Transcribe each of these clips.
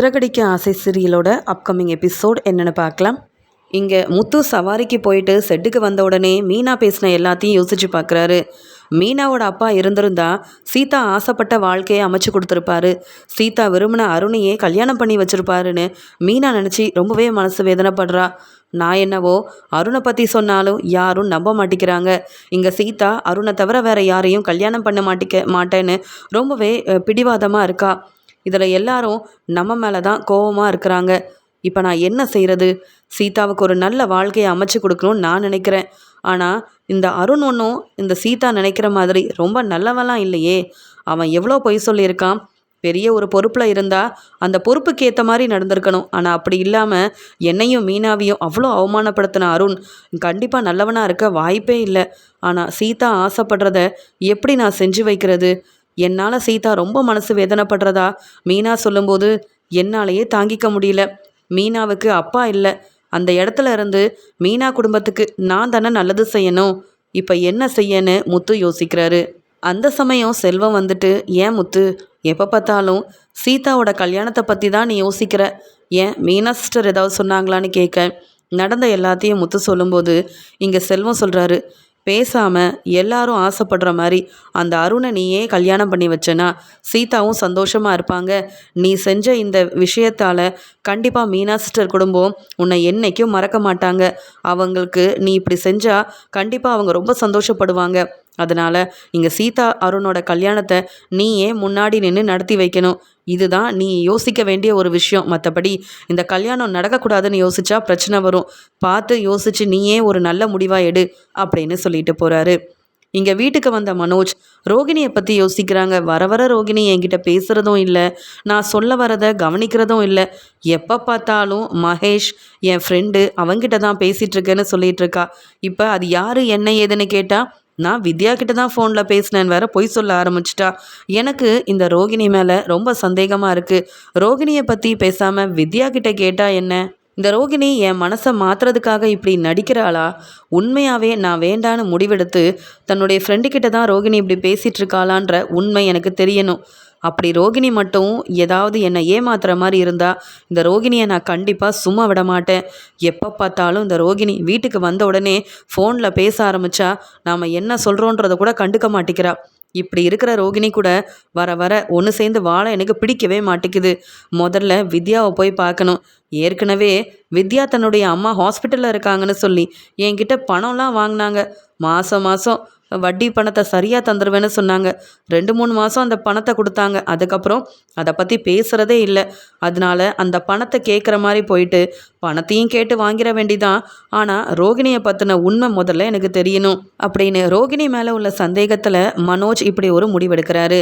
சிறகடிக்க ஆசை சீரியலோட upcoming episode என்னென்னு பார்க்கலாம். இங்கே முத்து சவாரிக்கு போயிட்டு செட்டுக்கு வந்த உடனே மீனா பேசின எல்லாத்தையும் யோசிச்சு பார்க்குறாரு. மீனாவோட அப்பா இருந்திருந்தா சீதா ஆசைப்பட்ட வாழ்க்கையை அமைச்சு கொடுத்துருப்பாரு. சீதா விரும்பின அருணையே கல்யாணம் பண்ணி வச்சுருப்பாருன்னு மீனா நினச்சி ரொம்பவே மனசு வேதனைப்படுறா. நான் என்னவோ அருணை பற்றி சொன்னாலும் யாரும் நம்ப மாட்டேங்கிறாங்க. இங்கே சீதா அருணை தவிர வேற யாரையும் கல்யாணம் பண்ண மாட்டிக்க மாட்டேன்னு ரொம்பவே பிடிவாதமாக இருக்கா. இதில் எல்லாரும் நம்ம மேலே தான் கோபமாக இருக்கிறாங்க. இப்போ நான் என்ன செய்கிறது சீதாவுக்கு ஒரு நல்ல வாழ்க்கையை அமைச்சு கொடுக்கணும்னு நான் நினைக்கிறேன். ஆனால் இந்த அருண் ஒன்றும் இந்த சீதா நினைக்கிற மாதிரி ரொம்ப நல்லவெல்லாம் இல்லையே. அவன் எவ்வளோ பொய் சொல்லியிருக்கான்? பெரிய ஒரு பொறுப்பில் இருந்தால் அந்த பொறுப்புக்கு ஏற்ற மாதிரி நடந்திருக்கணும். ஆனால் அப்படி இல்லாமல் என்னையும் மீனாவையும் அவ்வளோ அவமானப்படுத்தின அருண் கண்டிப்பாக நல்லவனாக இருக்க வாய்ப்பே இல்லை. ஆனால் சீதா ஆசைப்படுறத எப்படி நான் செஞ்சு வைக்கிறது? என்னால் சீதா ரொம்ப மனசு வேதனைப்படுறதா? மீனா சொல்லும்போது என்னாலேயே தாங்கிக்க முடியல. மீனாவுக்கு அப்பா இல்லை. அந்த இடத்துல இருந்து மீனா குடும்பத்துக்கு நான் தானே நல்லது செய்யணும். இப்போ என்ன செய்யன்னு முத்து யோசிக்கிறாரு. அந்த சமயம் செல்வம் வந்துட்டு ஏன் முத்து எப்போ பார்த்தாலும் சீதாவோட கல்யாணத்தை பற்றி தான் நீ யோசிக்கிற? ஏன் மீனா சிஸ்டர் ஏதாவது சொன்னாங்களான்னு கேட்க? நடந்த எல்லாத்தையும் முத்து சொல்லும்போது இங்கே செல்வம் சொல்கிறாரு பேசாமல் எல்லாரும் ஆசைப்படுற மாதிரி அந்த அருணை நீயே கல்யாணம் பண்ணி வச்சனா சீதாவும் சந்தோஷமாக இருப்பாங்க. நீ செஞ்ச இந்த விஷயத்தால் கண்டிப்பாக மீனா சிஸ்டர் குடும்பம் உன்னை என்றைக்கும் மறக்க மாட்டாங்க. அவங்களுக்கு நீ இப்படி செஞ்சால் கண்டிப்பாக அவங்க ரொம்ப சந்தோஷப்படுவாங்க. அதனால் இங்கே சீதா அருணோட கல்யாணத்தை நீயே முன்னாடி நின்று நடத்தி வைக்கணும். இதுதான் நீ யோசிக்க வேண்டிய ஒரு விஷயம். மற்றபடி இந்த கல்யாணம் நடக்கக்கூடாதுன்னு யோசிச்சா பிரச்சனை வரும். பார்த்து யோசிச்சு நீயே ஒரு நல்ல முடிவாக எடு அப்படின்னு சொல்லிட்டு போகிறாரு இங்கே வீட்டுக்கு வந்த மனோஜ் ரோகிணியை பற்றி யோசிக்கிறாங்க. வர வர ரோகிணி என்கிட்ட பேசுகிறதும் இல்லை. நான் சொல்ல வரதை கவனிக்கிறதும் இல்லை. எப்போ பார்த்தாலும் மகேஷ் என் ஃப்ரெண்டு அவங்கிட்ட தான் பேசிகிட்ருக்கேன்னு சொல்லிகிட்ருக்கா இருக்கா. இப்போ அது யார் என்ன ஏதுன்னு கேட்டால் நான் வித்யா கிட்ட தான் ஃபோனில் பேசினேன்னு வேற பொய் சொல்ல ஆரம்பிச்சிட்டா. எனக்கு இந்த ரோகிணி மேலே ரொம்ப சந்தேகமாக இருக்குது ரோகிணியை பற்றி பேசாமல் வித்யா கிட்ட கேட்டால் என்ன? இந்த ரோகிணி என் மனசை மாற்றுறதுக்காக இப்படி நடிக்கிறாளா? உண்மையாகவே நான் வேண்டான்னு முடிவெடுத்து தன்னுடைய ஃப்ரெண்டுக்கிட்ட தான் ரோகிணி இப்படி பேசிகிட்டு இருக்காளான்ற உண்மை எனக்கு தெரியணும். அப்படி ரோகிணி மட்டும் ஏதாவது என்னை ஏமாத்துற மாதிரி இருந்தால் இந்த ரோகிணியை நான் கண்டிப்பாக சும்மா விட மாட்டேன். எப்போ பார்த்தாலும் இந்த ரோகிணி வீட்டுக்கு வந்த உடனே ஃபோனில் பேச ஆரம்பித்தா நாம் என்ன சொல்கிறோன்றத கூட கண்டுக்க மாட்டேங்கிறா இப்படி இருக்கிற ரோகிணி கூட வர வர ஒன்று சேர்ந்து வாழ எனக்கு பிடிக்கவே மாட்டேங்குது முதல்ல வித்யாவை போய் பார்க்கணும். ஏற்கனவே வித்யா தன்னுடைய அம்மா ஹாஸ்பிட்டலில் இருக்காங்கன்னு சொல்லி என்கிட்ட பணம்லாம் வாங்கினாங்க. மாதம் மாதம் வட்டி பணத்தை சரியாக தந்துடுவேன்னு சொன்னாங்க. ரெண்டு மூணு மாதம் அந்த பணத்தை கொடுத்தாங்க. அதுக்கப்புறம் அதை பற்றி பேசுகிறதே இல்லை. அதனால அந்த பணத்தை கேட்குற மாதிரி போயிட்டு பணத்தையும் கேட்டு வாங்கிட வேண்டிதான். ஆனால் ரோகிணியை பற்றின உண்மை முதல்ல எனக்கு தெரியணும் அப்படின்னு ரோகிணி மேலே உள்ள சந்தேகத்தில் மனோஜ் இப்படி ஒரு முடிவெடுக்கிறாரு.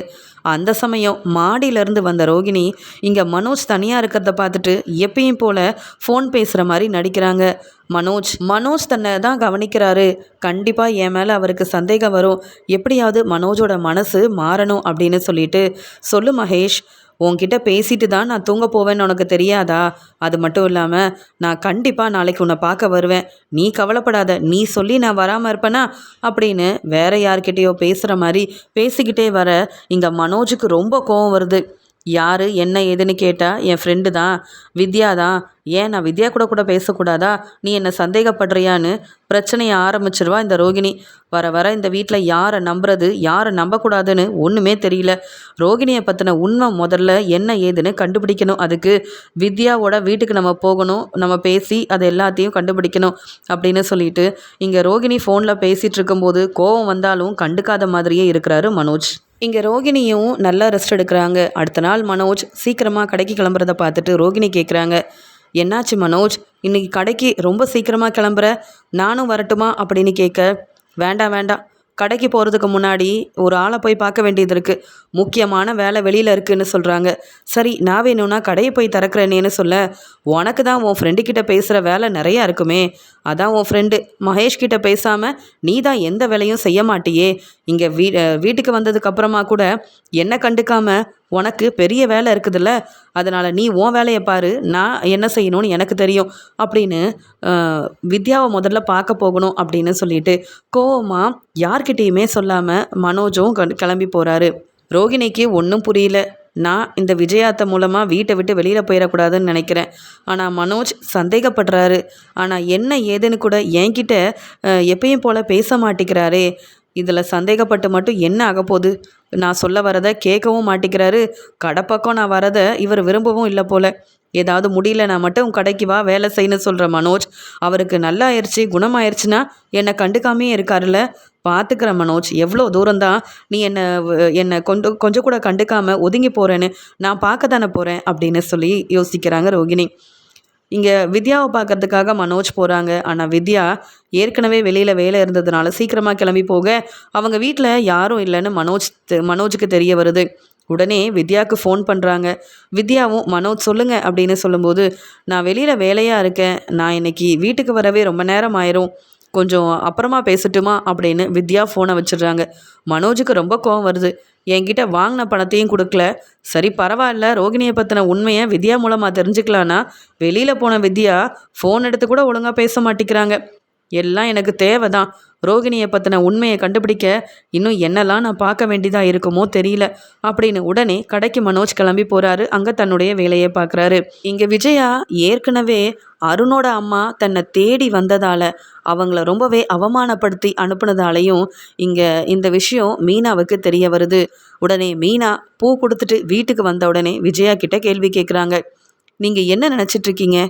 அந்த சமயம் மாடியிலேருந்து வந்த ரோகிணி இங்கே மனோஜ் தனியாக இருக்கிறத பார்த்துட்டு எப்பயும் போல் ஃபோன் பேசுகிற மாதிரி நடிக்கிறாங்க. மனோஜ் மனோஜ் தன்னை தான் கவனிக்கிறாரு. கண்டிப்பாக என் மேலே அவருக்கு சந்தேகம் வரும். எப்படியாவது மனோஜோட மனசு மாறணும் அப்படின்னு சொல்லிட்டு சொல்லு மகேஷ் உன்கிட்ட பேசிட்டு தான் நான் தூங்க போவேன்னு உனக்கு தெரியாதா? அது மட்டும் இல்லாமல் நான் கண்டிப்பாக நாளைக்கு உன்னை பார்க்க வருவேன். நீ கவலைப்படாத. நீ சொல்லி நான் வராமல் இருப்பேனா? அப்படின்னு வேற யார்கிட்டயோ பேசுகிற மாதிரி பேசிக்கிட்டே வர இங்கே மனோஜுக்கு ரொம்ப கோவம் வருது. யார்? என்ன ஏதுன்னு கேட்டால் என் ஃப்ரெண்டு தான். வித்யா தான். ஏன் நான் வித்யா கூட கூட பேசக்கூடாதா? நீ என்னை சந்தேகப்படுறியான்னு பிரச்சனையை ஆரம்பிச்சிருவா இந்த ரோகிணி. வர வர இந்த வீட்டில் யாரை நம்புறது யாரை நம்பக்கூடாதுன்னு ஒன்றுமே தெரியல. ரோகிணியை பற்றின உண்மை முதல்ல என்ன ஏதுன்னு கண்டுபிடிக்கணும் அதுக்கு. வித்யாவோட வீட்டுக்கு நம்ம போகணும் நம்ம பேசி அதை எல்லாத்தையும் கண்டுபிடிக்கணும் அப்படின்னு சொல்லிட்டு இங்கே ரோகிணி ஃபோனில் பேசிகிட்டு இருக்கும்போது கோவம் வந்தாலும் கண்டுக்காத மாதிரியே இருக்கிறாரு மனோஜ். இங்கே ரோகிணியும் நல்லா ரெஸ்ட் எடுக்கிறாங்க. அடுத்த நாள் மனோஜ் சீக்கிரமாக கடைக்கு கிளம்புறத பார்த்துட்டு ரோகிணி கேட்குறாங்க என்னாச்சு மனோஜ்? இன்னைக்கு கடைக்கு ரொம்ப சீக்கிரமாக கிளம்புற? நானும் வரட்டுமா? அப்படின்னு கேட்க வேண்டாம் வேண்டாம். கடைக்கு போகிறதுக்கு முன்னாடி ஒரு ஆளை போய் பார்க்க வேண்டியது இருக்குது முக்கியமான வேலை வெளியில் இருக்குதுன்னு சொல்கிறாங்க சரி நான் வேணும்னா கடையை போய் திறக்கிறேனேன்னு சொல்ல உனக்கு தான் உன் ஃப்ரெண்டுக்கிட்ட பேசுகிற வேலை நிறையா இருக்குமே. அதான் உன் ஃப்ரெண்டு மகேஷ் கிட்ட பேசாமல் நீ தான் எந்த வேலையும் செய்ய மாட்டியே. இங்கே வீ வீட்டுக்கு வந்ததுக்கப்புறமா கூட என்ன கண்டுக்காமல் உனக்கு பெரிய வேலை இருக்குதுல்ல அதனால் நீ உன் வேலையை பாரு நான் என்ன செய்யணும்னு எனக்கு தெரியும் அப்படின்னு வித்யாவை முதல்ல பார்க்க போகணும் அப்படின்னு சொல்லிட்டு கோவமாக யார்கிட்டேயுமே சொல்லாமல் மனோஜும் கிளம்பி போகிறாரு ரோகிணிக்கு ஒன்றும் புரியல. நான் இந்த விஜயாத்த மூலமாக வீட்டை விட்டு வெளியில் போயிடக்கூடாதுன்னு நினைக்கிறேன். ஆனால் மனோஜ் சந்தேகப்படுறாரு. ஆனால் என்ன ஏதுன்னு கூட என்கிட்ட எப்பயும் போல் பேச மாட்டேங்கிறாரே. இதில் சந்தேகப்பட்டு மட்டும் என்ன ஆகப்போகுது? நான் சொல்ல வரதை கேட்கவும் மாட்டேங்கிறாரு கடைப்பக்கம் நான் வரதை இவர் விரும்பவும் இல்லை போல. ஏதாவது முடியலனா மட்டும் கடைக்கு வா வேலை செய்யணும்னு சொல்கிற மனோஜ். அவருக்கு நல்லா ஆயிடுச்சு குணமாயிருச்சுன்னா என்னை கண்டுக்காமே இருக்காருல்ல. பார்த்துக்கிற மனோஜ் எவ்வளோ தூரம்தான் நீ என்னை என்னை கொண்டு கொஞ்சம் கூட கண்டுக்காமல் ஒதுங்கி போகிறேன்னு நான் பார்க்க தானே போகிறேன் அப்படின்னு சொல்லி யோசிக்கிறாங்க ரோகிணி. இங்கே வித்யாவை பார்க்கறதுக்காக மனோஜ் போகிறாங்க ஆனால் வித்யா ஏற்கனவே வெளியில் வேலை இருந்ததுனால சீக்கிரமாக கிளம்பி போக அவங்க வீட்டில் யாரும் இல்லைன்னு மனோஜ் மனோஜுக்கு தெரிய வருது. உடனே வித்யாவுக்கு ஃபோன் பண்ணுறாங்க வித்யாவும் மனோஜ் சொல்லுங்க அப்படின்னு சொல்லும்போது நான் வெளியில் வேலையாக இருக்கேன். நான் இன்னைக்கு வீட்டுக்கு வரவே ரொம்ப நேரம் ஆயிரும். கொஞ்சம் அப்புறமா பேசட்டுமா அப்படின்னு வித்யா ஃபோனை வச்சிடுறாங்க. மனோஜுக்கு ரொம்ப கோவம் வருது. என்கிட்ட வாங்கின பணத்தையும் கொடுக்கல. சரி பரவாயில்ல. ரோகிணியை பற்றின உண்மையை வித்யா மூலமாக தெரிஞ்சுக்கலான்னா வெளியில் போன வித்யா ஃபோன் எடுத்து கூட ஒழுங்காக பேச மாட்டேங்கிறாங்க. எல்லாம் எனக்கு தேவை தான் ரோகிணியை பற்றின உண்மையை கண்டுபிடிக்க இன்னும் என்னெல்லாம் நான் பார்க்க வேண்டியதாக இருக்குமோ தெரியல. அப்படின்னு உடனே கடைக்கு மனோஜ் கிளம்பி போகிறாரு அங்கே தன்னுடைய வேலையை பார்க்குறாரு. இங்கே விஜயா ஏற்கனவே அருணோட அம்மா தன்னை தேடி வந்ததால் அவங்கள ரொம்பவே அவமானப்படுத்தி அனுப்புனதாலையும் இங்கே இந்த விஷயம் மீனாவுக்கு தெரிய வருது. உடனே மீனா பூ கொடுத்துட்டு வீட்டுக்கு வந்த உடனே விஜயா கிட்ட கேள்வி கேட்குறாங்க நீங்கள் என்ன நினச்சிட்ருக்கீங்க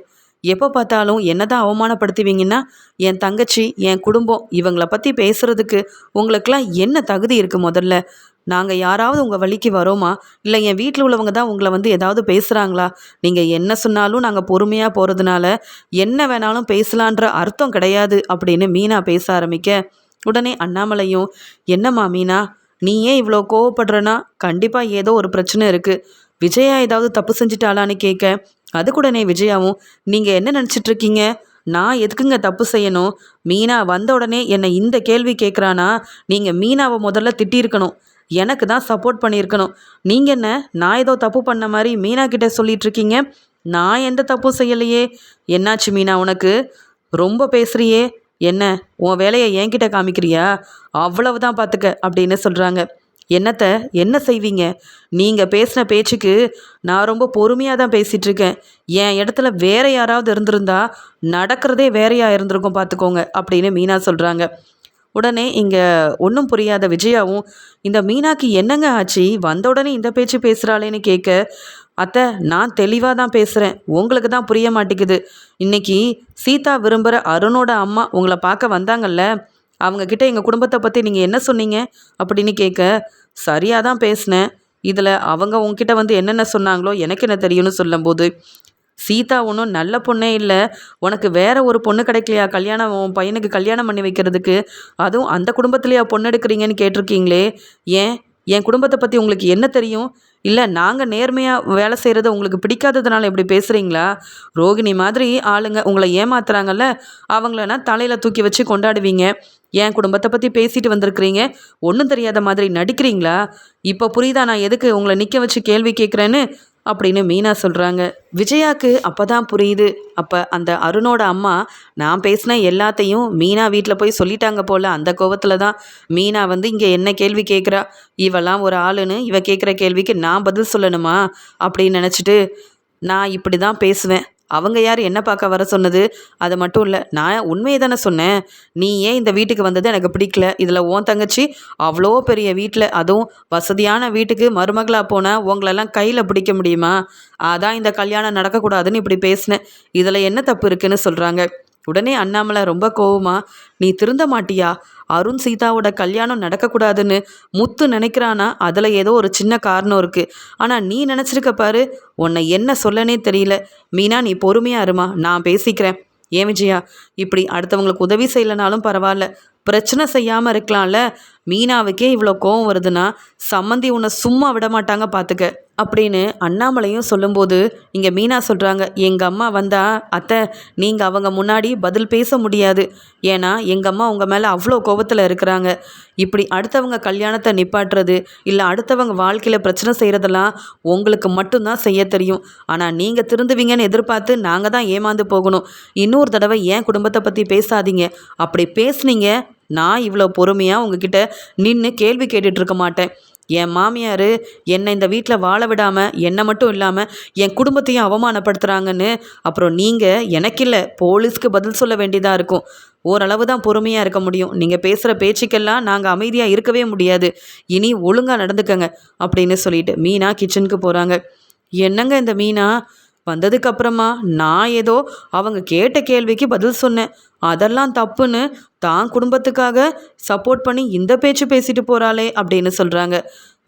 எப்போ பார்த்தாலும் என்னதான் அவமானப்படுத்துவீங்கன்னா என் தங்கச்சி என் குடும்பம் இவங்கள பற்றி பேசுகிறதுக்கு உங்களுக்கெல்லாம் என்ன தகுதி இருக்குது முதல்ல? நாங்கள் யாராவது உங்கள் வழிக்கு வரோமா? இல்லை என் வீட்டில் உள்ளவங்க தான் உங்களை வந்து ஏதாவது பேசுகிறாங்களா நீங்கள் என்ன சொன்னாலும் நாங்கள் பொறுமையாக போகிறதுனால என்ன வேணாலும் பேசலான்ற அர்த்தம் கிடையாது அப்படின்னு மீனா பேச ஆரம்பிக்க உடனே அண்ணாமலையும் என்னம்மா மீனா நீ ஏன் இவ்வளோ கோவப்படுறனா? கண்டிப்பாக ஏதோ ஒரு பிரச்சனை இருக்குது விஜயா ஏதாவது தப்பு செஞ்சிட்டாளான்னு கேட்க அதுக்குடனே விஜயாவும் நீங்கள் என்ன நினச்சிட்டு இருக்கீங்க நான் எதுக்குங்க தப்பு செய்யணும்? மீனா வந்த உடனே என்னை இந்த கேள்வி கேட்குறானா நீங்கள் மீனாவை முதல்ல திட்டியிருக்கணும். எனக்கு தான் சப்போர்ட் பண்ணியிருக்கணும். நீங்கள் என்ன நான் ஏதோ தப்பு பண்ண மாதிரி மீனா கிட்டே சொல்லிகிட்ருக்கீங்க நான் எந்த தப்பும் செய்யலையே. என்னாச்சு மீனா உனக்கு? ரொம்ப பேசுகிறியே என்ன உன் வேலையை என்கிட்ட காமிக்கிறியா? அவ்வளவுதான் பார்த்துக்க அப்படின்னு சொல்கிறாங்க என்னத்த என்ன செய்வீங்க? நீங்கள் பேசின பேச்சுக்கு நான் ரொம்ப பொறுமையாக தான் பேசிகிட்டு இருக்கேன் என் இடத்துல வேற யாராவது இருந்திருந்தா நடக்கிறதே வேறையாக இருந்திருக்கும் பார்த்துக்கோங்க அப்படின்னு மீனா சொல்கிறாங்க உடனே இங்கே ஒன்றும் புரியாத விஜயாவும் இந்த மீனாக்கு என்னங்க ஆச்சு? வந்த உடனே இந்த பேச்சு பேசுகிறாளேன்னு கேட்க அத்தை நான் தெளிவாக தான் பேசுகிறேன் உங்களுக்கு தான் புரிய மாட்டேங்குது. இன்னைக்கு சீதா விரும்புகிற அருணோட அம்மா உங்களை பார்க்க வந்தாங்கல்ல அவங்கக்கிட்ட எங்கள் குடும்பத்தை பற்றி நீங்கள் என்ன சொன்னீங்க அப்படின்னு கேட்க சரியாக தான் பேசினேன். இதில் அவங்க உங்ககிட்ட வந்து என்னென்ன சொன்னாங்களோ எனக்கு என்ன தெரியும்னு சொல்லும்போது சீதா ஒன்றும் நல்ல பொண்ணே இல்லை. உனக்கு வேற ஒரு பொண்ணு கிடைக்கலையா? கல்யாணம் உன் பையனுக்கு கல்யாணம் பண்ணி வைக்கிறதுக்கு? அதுவும் அந்த குடும்பத்துலையா பொண்ணு எடுக்கிறீங்கன்னு கேட்டிருக்கீங்களே. ஏன்? என் குடும்பத்தை பற்றி உங்களுக்கு என்ன தெரியும்? இல்லை நாங்கள் நேர்மையாக வேலை செய்கிறது உங்களுக்கு பிடிக்காததுனால இப்படி பேசுகிறீங்களா ரோகிணி மாதிரி ஆளுங்க உங்களை ஏமாத்துறாங்கல்ல அவங்களனா தலையில் தூக்கி வச்சு கொண்டாடுவீங்க. என் குடும்பத்தை பற்றி பேசிட்டு வந்திருக்கிறீங்க? ஒன்றும் தெரியாத மாதிரி நடிக்கிறீங்களா? இப்போ புரியுதா நான் எதுக்கு உங்களை நிற்க வச்சு கேள்வி கேட்குறேன்னு அப்படின்னு மீனா சொல்கிறாங்க விஜயாக்கு அப்போ தான் புரியுது. அப்போ அந்த அருணோட அம்மா நான் பேசின எல்லாத்தையும் மீனா வீட்டில் போய் சொல்லிட்டாங்க போல் அந்த கோபத்தில் தான் மீனா வந்து இங்கே என்ன கேள்வி கேட்குறா இவெல்லாம் ஒரு ஆளுன்னு இவ கேட்குற கேள்விக்கு நான் பதில் சொல்லணுமா? அப்படின்னு நினச்சிட்டு நான் இப்படி தான் பேசுவேன். அவங்க யார் என்ன பார்க்க வர சொன்னது? அது மட்டும் இல்லை நான் உண்மையை தானே சொன்னேன். நீ ஏன் இந்த வீட்டுக்கு வந்தது எனக்கு பிடிக்கல? இதில் உன் தங்கச்சி அவ்வளோ பெரிய வீட்டில் அதுவும் வசதியான வீட்டுக்கு மருமகளாக போனால் உங்களெல்லாம் கையில் பிடிக்க முடியுமா? அதான் இந்த கல்யாணம் நடக்கக்கூடாதுன்னு இப்படி பேசினேன். இதில் என்ன தப்பு இருக்குன்னு சொல்கிறாங்க உடனே அண்ணாமலை ரொம்ப கோவமா நீ திருந்த மாட்டியா? அருண் சீதாவோட கல்யாணம் நடக்கக்கூடாதுன்னு முத்து நினைக்கிறானா? அதில் ஏதோ ஒரு சின்ன காரணம் இருக்குது ஆனால் நீ நினச்சிருக்க பாரு உன்னை என்ன சொல்லனே தெரியல. மீனா நீ பொறுமையா இருமா நான் பேசிக்கிறேன். ஏன் விஜயா? இப்படி அடுத்தவங்களுக்கு உதவி செய்யலைனாலும் பரவாயில்ல. பிரச்சனை செய்யாமல் இருக்கலாம்ல. மீனாவுக்கே இவ்வளோ கோவம் வருதுன்னா சம்மந்தி உன்னை சும்மா விட மாட்டாங்க பார்த்துக்க அப்படின்னு அண்ணாமலையும் சொல்லும்போது இங்கே மீனா சொல்கிறாங்க எங்கள் அம்மா வந்தால் அத்தை நீங்கள் அவங்க முன்னாடி பதில் பேச முடியாது. ஏன்னா எங்கள் அம்மா உங்கள் மேலே அவ்வளோ கோபத்தில் இருக்கிறாங்க. இப்படி அடுத்தவங்க கல்யாணத்தை நிப்பாட்டுறது இல்லை அடுத்தவங்க வாழ்க்கையில் பிரச்சனை செய்கிறதெல்லாம் உங்களுக்கு மட்டும்தான் செய்ய தெரியும். ஆனால் நீங்கள் திருந்துவீங்கன்னு எதிர்பார்த்து நாங்கள் தான் ஏமாந்து போகணும். இன்னொரு தடவை ஏன் குடும்பத்தை பற்றி பேசாதீங்க. அப்படி பேசுனீங்க நான் இவ்வளோ பொறுமையாக உங்ககிட்ட நின்று கேள்வி கேட்டுட்ருக்க மாட்டேன். என் மாமியார் என்னை இந்த வீட்டில் வாழ விடாமல் என்னை மட்டும் இல்லாமல் என் குடும்பத்தையும் அவமானப்படுத்துகிறாங்கன்னு அப்புறம் நீங்கள் எனக்கில்லை போலீஸ்க்கு பதில் சொல்ல வேண்டியதாக இருக்கும். ஓரளவு தான் பொறுமையாக இருக்க முடியும். நீங்கள் பேசுகிற பேச்சுக்கெல்லாம் நாங்கள் அமைதியாக இருக்கவே முடியாது. இனி ஒழுங்காக நடந்துக்கங்க அப்படின்னு சொல்லிட்டு மீனா கிச்சனுக்கு போகிறாங்க என்னங்க இந்த மீனா? வந்ததுக்கப்புறமா நான் ஏதோ அவங்க கேட்ட கேள்விக்கு பதில் சொன்னேன். அதெல்லாம் தப்புன்னு தான் குடும்பத்துக்காக சப்போர்ட் பண்ணி இந்த பேச்சு பேசிட்டு போகிறாளே அப்படின்னு சொல்கிறாங்க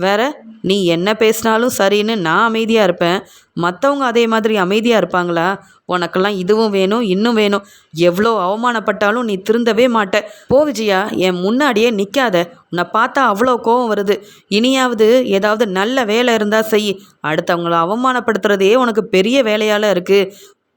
வேற நீ என்ன பேசினாலும் சரின்னு நான் அமைதியாக இருப்பேன். மற்றவங்க அதே மாதிரி அமைதியாக இருப்பாங்களா? உனக்கெல்லாம் இதுவும் வேணும் இன்னும் வேணும். எவ்வளோ அவமானப்பட்டாலும் நீ திருந்தவே மாட்ட. போ விஜயா என் முன்னாடியே நிற்காத உன்னை பார்த்தா அவ்வளோ கோவம் வருது. இனியாவது ஏதாவது நல்ல வேலை இருந்தால் செய். அடுத்தவங்கள அவமானப்படுத்துறதே உனக்கு பெரிய வேலையால் இருக்குது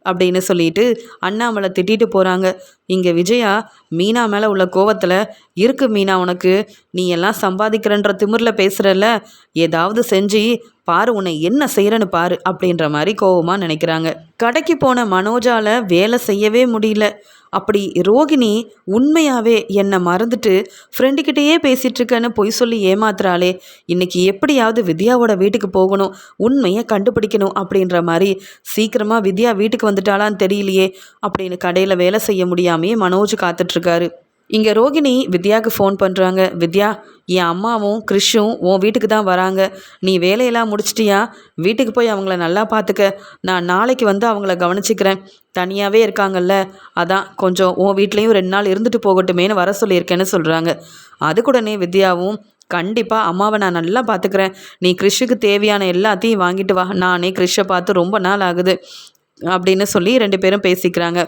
அப்படின்னு சொல்லிட்டு அண்ணாமலை திட்டிட்டு போகிறாங்க இங்கே விஜயா மீனா மேலே உள்ள கோவத்தில் இருக்கு மீனா உனக்கு நீ எல்லாம் சம்பாதிக்கிறன்ற திமிரில் பேசுகிறல்ல ஏதாவது செஞ்சு பாரு உன்னை என்ன செய்கிறன்னு பாரு அப்படின்ற மாதிரி கோவமாக நினைக்கிறாங்க. கடைக்கு போன மனோஜால வேலை செய்யவே முடியல. அப்படி ரோகிணி உண்மையாகவே என்னை மறந்துட்டு ஃப்ரெண்டுக்கிட்டேயே பேசிகிட்ருக்கேன்னு பொய் சொல்லி ஏமாத்துறாளே. இன்னைக்கு எப்படியாவது வித்யாவோட வீட்டுக்கு போகணும் உண்மையை கண்டுபிடிக்கணும் அப்படின்ற மாதிரி சீக்கிரமாக வித்யா வீட்டுக்கு வந்துட்டாளான்னு தெரியலையே அப்படின்னு கடையில் வேலை செய்ய முடியாமையே மனோஜ் காத்துட்ருக்காரு இங்கே ரோகிணி வித்யாவுக்கு ஃபோன் பண்ணுறாங்க வித்யா என் அம்மாவும் கிறிஷும் உன் வீட்டுக்கு தான் வராங்க. நீ வேலையெல்லாம் முடிச்சிட்டியா? வீட்டுக்கு போய் அவங்கள நல்லா பார்த்துக்க நான் நாளைக்கு வந்து அவங்கள கவனிச்சிக்கிறேன். தனியாகவே இருக்காங்கல்ல. அதான் கொஞ்சம் உன் வீட்லேயும் ரெண்டு நாள் இருந்துட்டு போகட்டுமேனு வர சொல்லியிருக்கேன்னு சொல்கிறாங்க அதுக்குடனே வித்யாவும் கண்டிப்பாக அம்மாவை நான் நல்லா பார்த்துக்கிறேன் நீ கிறிஷுக்கு தேவையான எல்லாத்தையும் வாங்கிட்டு வா. நானே கிறிஷை பார்த்து ரொம்ப நாள் ஆகுது. அப்படின்னு சொல்லி ரெண்டு பேரும் பேசிக்கிறாங்க.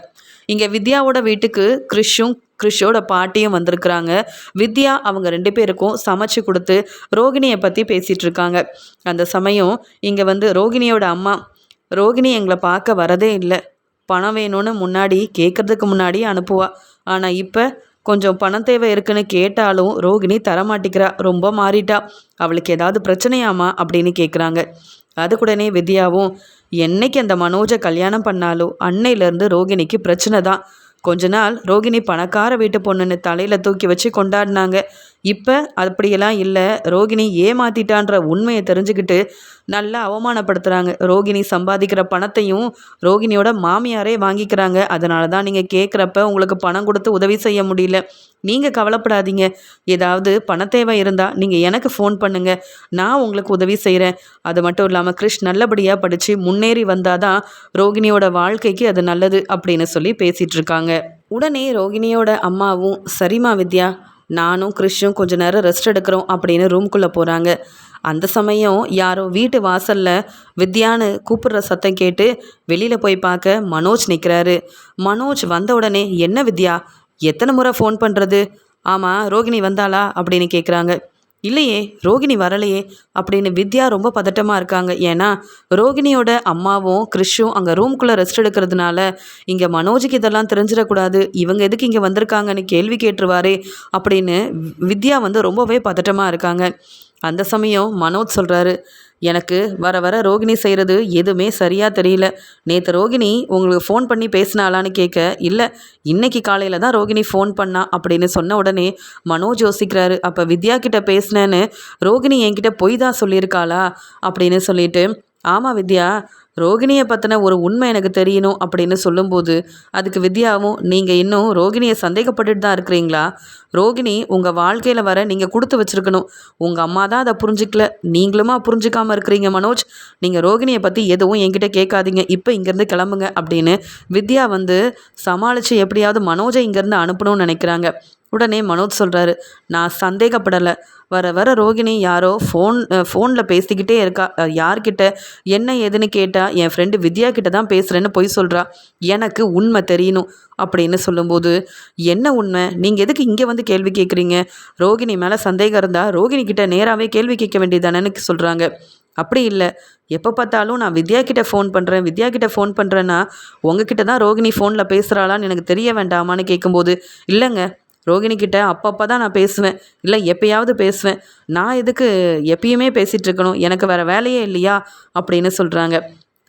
இங்கே வித்யாவோட வீட்டுக்கு கிறிஷும் கிறிஷோட பாட்டியும் வந்திருக்கிறாங்க. வித்யா அவங்க ரெண்டு பேருக்கும் சமைச்சு கொடுத்து ரோகிணியை பற்றி பேசிகிட்டு இருக்காங்க. அந்த சமயம் இங்கே வந்து ரோகிணியோட அம்மா ரோகிணி எங்களை பார்க்க வரதே இல்லை. பணம் வேணும்னு முன்னாடி கேட்குறதுக்கு முன்னாடி அனுப்புவா. ஆனால் இப்போ கொஞ்சம் பணம் தேவை இருக்குன்னு கேட்டாலும் ரோகிணி தரமாட்டிக்கிறா. ரொம்ப மாறிட்டா. அவளுக்கு ஏதாவது பிரச்சனையாமா? அப்படின்னு கேட்குறாங்க அதுக்குடனே வித்யாவும் என்னைக்கு அந்த மனோஜை கல்யாணம் பண்ணாலோ அன்னையிலேருந்து ரோகிணிக்கு பிரச்சனை தான். கொஞ்ச நாள் ரோகிணி பணக்கார வீட்டு பொண்ணுன்னு தலையில் தூக்கி வச்சு கொண்டாடினாங்க. இப்போ அப்படியெல்லாம் இல்லை. ரோகிணி ஏமாத்திட்டான்ற உண்மையை தெரிஞ்சுக்கிட்டு நல்லா அவமானப்படுத்துகிறாங்க ரோகிணி சம்பாதிக்கிற பணத்தையும் ரோகிணியோட மாமியாரே வாங்கிக்கிறாங்க. அதனால தான் நீங்கள் கேட்குறப்ப உங்களுக்கு பணம் கொடுத்து உதவி செய்ய முடியல. நீங்கள் கவலைப்படாதீங்க. ஏதாவது பண தேவை இருந்தால் நீங்கள் எனக்கு ஃபோன் பண்ணுங்கள் நான் உங்களுக்கு உதவி செய்கிறேன் அது மட்டும் இல்லாமல் கிருஷ் நல்லபடியாக படித்து முன்னேறி வந்தால் தான் ரோகிணியோட வாழ்க்கைக்கு அது நல்லது அப்படின்னு சொல்லி பேசிகிட்ருக்காங்க உடனே ரோகிணியோட அம்மாவும் சரிம்மா வித்யா நானும் கிறிஷும் கொஞ்ச நேரம் ரெஸ்ட் எடுக்கிறோம் அப்படின்னு ரூம்குள்ளே போகிறாங்க அந்த சமயம் யாரோ வீட்டு வாசலில் வித்யான்னு கூப்பிடுற சத்தம் கேட்டு வெளியில் போய் பார்க்க மனோஜ் நிற்கிறாரு மனோஜ் வந்த உடனே என்ன வித்யா எத்தனை முறை ஃபோன் பண்ணுறது ஆமாம் ரோகிணி வந்தாளா? அப்படின்னு கேட்குறாங்க இல்லையே ரோகிணி வரலையே அப்படின்னு வித்யா ரொம்ப பதட்டமாக இருக்காங்க. ஏன்னா ரோகிணியோட அம்மாவும் கிறிஷும் அங்கே ரூம்குள்ளே ரெஸ்ட் எடுக்கிறதுனால இங்கே மனோஜுக்கு இதெல்லாம் தெரிஞ்சிடக்கூடாது. இவங்க எதுக்கு இங்கே வந்திருக்காங்கன்னு கேள்வி கேட்டுருவாரே அப்படின்னு வித்யா வந்து ரொம்பவே பதட்டமாக இருக்காங்க. அந்த சமயம் மனோஜ் சொல்கிறாரு எனக்கு வர வர ரோகிணி செய்கிறது எதுவுமே சரியாக தெரியல. நேற்று ரோகிணி உங்களுக்கு ஃபோன் பண்ணி பேசினாலான்னு கேட்க இல்லை இன்னைக்கு காலையில் தான் ரோகிணி ஃபோன் பண்ணா அப்படின்னு சொன்ன உடனே மனோஜ் யோசிக்கிறாரு அப்போ வித்யா கிட்ட பேசினேன்னு ரோகிணி என்கிட்ட பொய் தான் சொல்லியிருக்காளா? அப்படின்னு சொல்லிட்டு ஆமாம் வித்யா ரோகிணியை பற்றின ஒரு உண்மை எனக்கு தெரியணும் அப்படின்னு சொல்லும்போது அதுக்கு வித்யாவும் நீங்கள் இன்னும் ரோகிணியை சந்தேகப்பட்டுட்டு தான் இருக்கிறீங்களா? ரோகிணி உங்கள் வாழ்க்கையில் வர நீங்கள் கொடுத்து வச்சுருக்கணும். உங்கள் அம்மா தான் அதை புரிஞ்சிக்கல. நீங்களுமா புரிஞ்சிக்காமல் இருக்கிறீங்க மனோஜ்? நீங்கள் ரோகிணியை பற்றி எதுவும் என்கிட்ட கேட்காதீங்க. இப்போ இங்கேருந்து கிளம்புங்க அப்படின்னு வித்யா வந்து சமாளித்து எப்படியாவது மனோஜை இங்கேருந்து அனுப்பணும்னு நினைக்கிறாங்க. உடனே மனோஜ் சொல்கிறாரு நான் சந்தேகப்படலை. வர வர ரோகிணி யாரோ ஃபோன் ஃபோனில் பேசிக்கிட்டே இருக்கா. யார்கிட்ட? என்ன ஏதுன்னு கேட்டால் என் ஃப்ரெண்டு வித்யா கிட்ட தான் பேசுகிறேன்னு பொய் சொல்கிறா எனக்கு உண்மை தெரியணும். அப்படின்னு சொல்லும்போது என்ன உண்மை? நீங்கள் எதுக்கு இங்கே வந்து கேள்வி கேட்குறீங்க ரோகிணி மேலே சந்தேகம் இருந்தால் ரோகிணி கிட்ட நேராகவே கேள்வி கேட்க வேண்டியதானேன்னு சொல்கிறாங்க அப்படி இல்லை. எப்போ பார்த்தாலும் நான் வித்யா கிட்டே ஃபோன் பண்ணுறேன் வித்யா கிட்டே ஃபோன் பண்ணுறேன்னா உங்ககிட்ட தான் ரோகிணி ஃபோனில் பேசுகிறாளான்னு எனக்கு தெரிய வேண்டாமான்னு கேட்கும்போது இல்லைங்க. ரோகிணிக்கிட்ட அப்பப்போ தான் நான் பேசுவேன். இல்லை எப்பயாவது பேசுவேன். நான் எதுக்கு எப்பயுமே பேசிகிட்டு இருக்கணும்? எனக்கு வேறு வேலையே இல்லையா? அப்படின்னு சொல்கிறாங்க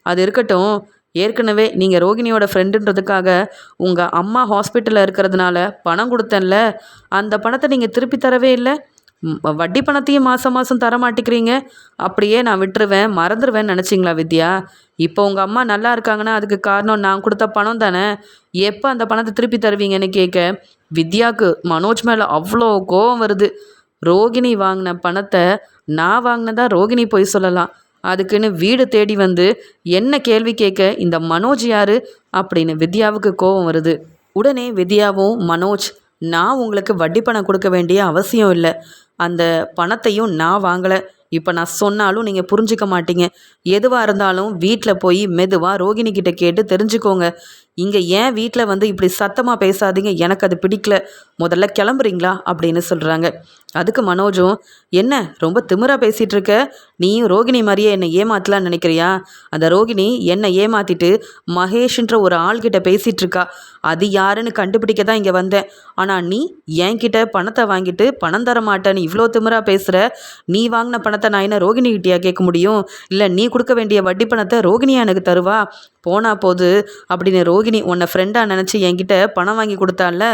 அது இருக்கட்டும். ஏற்கனவே நீங்கள் ரோகிணியோட ஃப்ரெண்டுன்றதுக்காக உங்கள் அம்மா ஹாஸ்பிட்டலில் இருக்கிறதுனால பணம் கொடுத்தேன்ல. அந்த பணத்தை நீங்கள் திருப்பி தரவே இல்லை? வட்டி பணத்தையும் மாதம் மாதம் தர மாட்டேங்கிறீங்க. அப்படியே நான் விட்டுருவேன் மறந்துடுவேன்னு நினச்சிங்களா வித்யா? இப்போ உங்கள் அம்மா நல்லா இருக்காங்கன்னா அதுக்கு காரணம் நான் கொடுத்த பணம் தானே? எப்போ அந்த பணத்தை திருப்பி தருவீங்கன்னு கேட்க வித்யாவுக்கு மனோஜ் மேலே அவ்வளோ கோவம் வருது. ரோகிணி வாங்கின பணத்தை நான் வாங்கினதா ரோகிணி போய் சொல்லலாம். அதுக்குன்னு வீடு தேடி வந்து என்ன கேள்வி கேட்க இந்த மனோஜ் யாரு? அப்படின்னு வித்யாவுக்கு கோபம் வருது. உடனே வித்யாவும் மனோஜ் நான் உங்களுக்கு வட்டி பணம் கொடுக்க வேண்டிய அவசியம் இல்லை. அந்த பணத்தையும் நான் வாங்கலை. இப்போ நான் சொன்னாலும் நீங்கள் புரிஞ்சுக்க மாட்டீங்க. எதுவாக இருந்தாலும் வீட்டில் போய் மெதுவாக ரோகிணி கிட்ட கேட்டு தெரிஞ்சுக்கோங்க. இங்கே ஏன் வீட்டில் வந்து இப்படி சத்தமாக பேசாதீங்க? எனக்கு அது பிடிக்கல. முதல்ல கிளம்புறீங்களா? அப்படின்னு சொல்கிறாங்க அதுக்கு மனோஜும் என்ன? ரொம்ப திமிராக பேசிகிட்டு இருக்க நீயும் ரோகிணி மாதிரியே என்னை ஏமாத்தலான்னு நினைக்கிறியா? அந்த ரோகிணி என்னை ஏமாத்திட்டு மகேஷ்ன்ற ஒரு ஆள்கிட்ட பேசிகிட்டு இருக்கா அது யாருன்னு கண்டுபிடிக்க தான் இங்கே வந்தேன். ஆனால் நீ என்கிட்ட பணத்தை வாங்கிட்டு பணம் தர மாட்டேன்னு இவ்வளோ திமிராக பேசுகிற நீ வாங்கின பணத்தை நான் என்ன ரோகிணி கிட்டேயா கேட்க முடியும்? இல்லை நீ கொடுக்க வேண்டிய வட்டி பணத்தை ரோகிணியா எனக்கு தருவா? போனா போது அப்படின்னு ரோகிணி உன்னை ஃப்ரெண்டாக நினச்சி என்கிட்ட பணம் வாங்கி கொடுத்தான்ல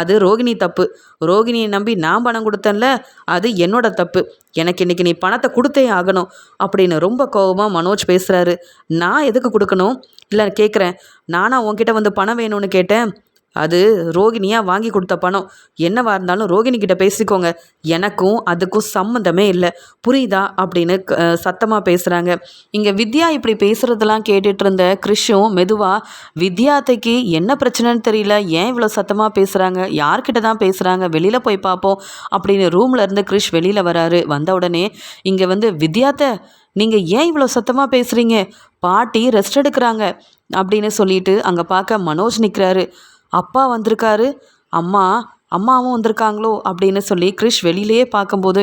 அது ரோகிணி தப்பு. ரோகிணியை நம்பி நான் பணம் கொடுத்தேன்ல அது என்னோட தப்பு. எனக்கு இன்னைக்கு நீ பணத்தை கொடுத்தே ஆகணும் அப்படின்னு ரொம்ப கோபமாக மனோஜ் பேசுகிறாரு நான் எதுக்கு கொடுக்கணும்? இல்லை கேட்குறேன் நானா உன்கிட்ட வந்து பணம் வேணும்னு கேட்டேன். அது ரோகிணியாக வாங்கி கொடுத்த பணம். என்னவா இருந்தாலும் ரோகிணி கிட்ட பேசிக்கோங்க. எனக்கும் அதுக்கும் சம்மந்தமே இல்லை. புரியுதா? அப்படின்னு சத்தமாக பேசுகிறாங்க இங்கே வித்யா இப்படி பேசுகிறதெல்லாம் கேட்டுட்டு இருந்த கிறிஷும் மெதுவாக வித்யாத்தைக்கு என்ன பிரச்சனைன்னு தெரியல. ஏன் இவ்வளோ சத்தமாக பேசுகிறாங்க யார்கிட்ட தான் பேசுகிறாங்க வெளியில் போய் பார்ப்போம் அப்படின்னு ரூமில் இருந்து கிறிஷ் வெளியில் வராரு. வந்த உடனே இங்கே வந்து வித்யாத்தை நீங்கள் ஏன் இவ்வளோ சத்தமாக பேசுகிறீங்க பாட்டி ரெஸ்ட் எடுக்கிறாங்க. அப்படின்னு சொல்லிட்டு அங்கே பார்க்க மனோஜ் நிற்கிறாரு அப்பா வந்திருக்காரு. அம்மா அம்மாவும் வந்திருக்காங்களோ அப்படின்னு சொல்லி கிரிஷ் வெளியிலேயே பார்க்கும்போது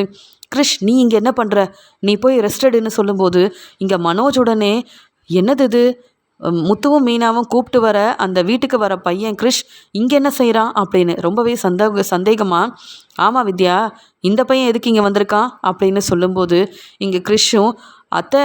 கிரிஷ் நீ இங்கே என்ன பண்ணுற நீ போய் ரெஸ்ட் எடுன்னு சொல்லும்போது இங்கே மனோஜ் உடனே என்னது இது? முத்துவும் மீனாவும் கூப்பிட்டு வர அந்த வீட்டுக்கு வர பையன் கிரிஷ் இங்கே என்ன செய்கிறான் அப்படின்னு ரொம்பவே சந்தேக சந்தேகமாக ஆமாம் வித்யா இந்த பையன் எதுக்கு இங்கே வந்திருக்கான்? அப்படின்னு சொல்லும்போது இங்கே கிறிஷும் அத்தை